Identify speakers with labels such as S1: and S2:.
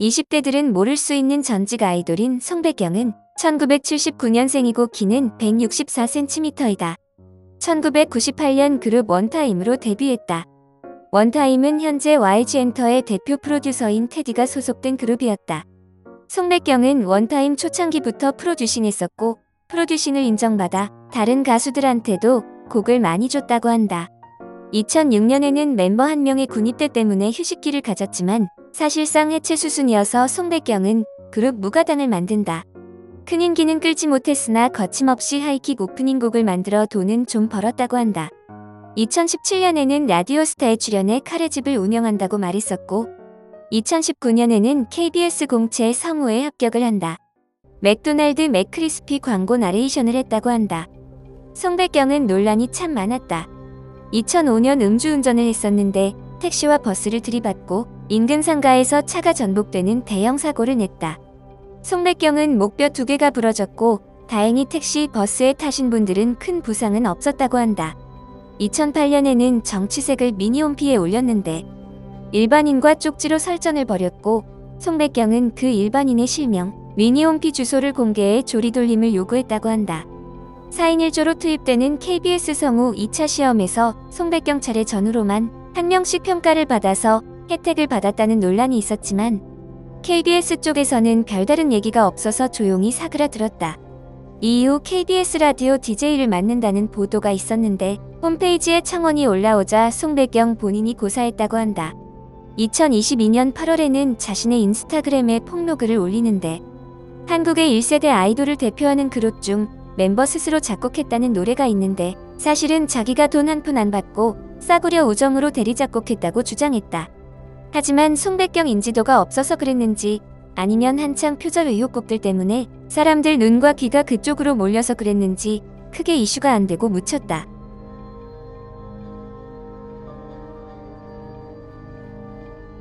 S1: 20대들은 모를 수 있는 전직 아이돌인 송배경은 1979년생이고 키는 164cm이다. 1998년 그룹 원타임으로 데뷔했다. 원타임은 현재 YG 엔터의 대표 프로듀서인 테디가 소속된 그룹이었다. 송백경은 원타임 초창기부터 프로듀싱했었고 프로듀싱을 인정받아 다른 가수들한테도 곡을 많이 줬다고 한다. 2006년에는 멤버 한 명의 군입대 때문에 휴식기를 가졌지만 사실상 해체 수순이어서 송백경은 그룹 무가당을 만든다. 큰 인기는 끌지 못했으나 거침없이 하이킥 오프닝 곡을 만들어 돈은 좀 벌었다고 한다. 2017년에는 라디오스타에 출연해 카레집을 운영한다고 말했었고 2019년에는 KBS 공채 성우에 합격을 한다. 맥도날드 맥크리스피 광고 나레이션을 했다고 한다. 송백경은 논란이 참 많았다. 2005년 음주운전을 했었는데 택시와 버스를 들이받고 인근 상가에서 차가 전복되는 대형 사고를 냈다. 송백경은 목뼈 두 개가 부러졌고 다행히 택시 버스에 타신 분들은 큰 부상은 없었다고 한다. 2008년에는 정치색을 미니홈피에 올렸는데 일반인과 쪽지로 설전을 벌였고 송백경은 그 일반인의 실명 미니홈피 주소를 공개해 조리돌림을 요구했다고 한다. 4인 1조로 투입되는 KBS 성우 2차 시험에서 송백경 차례 전후로만 한 명씩 평가를 받아서 혜택을 받았다는 논란이 있었지만 KBS 쪽에서는 별다른 얘기가 없어서 조용히 사그라들었다. 이후 KBS 라디오 DJ를 맡는다는 보도가 있었는데 홈페이지에 청원이 올라오자 송백경 본인이 고사했다고 한다. 2022년 8월에는 자신의 인스타그램에 폭로글을 올리는데 한국의 1세대 아이돌을 대표하는 그룹 중 멤버 스스로 작곡했다는 노래가 있는데 사실은 자기가 돈 한 푼 안 받고 싸구려 우정으로 대리 작곡했다고 주장했다. 하지만 송백경 인지도가 없어서 그랬는지 아니면 한창 표절 의혹곡들 때문에 사람들 눈과 귀가 그쪽으로 몰려서 그랬는지 크게 이슈가 안 되고 묻혔다.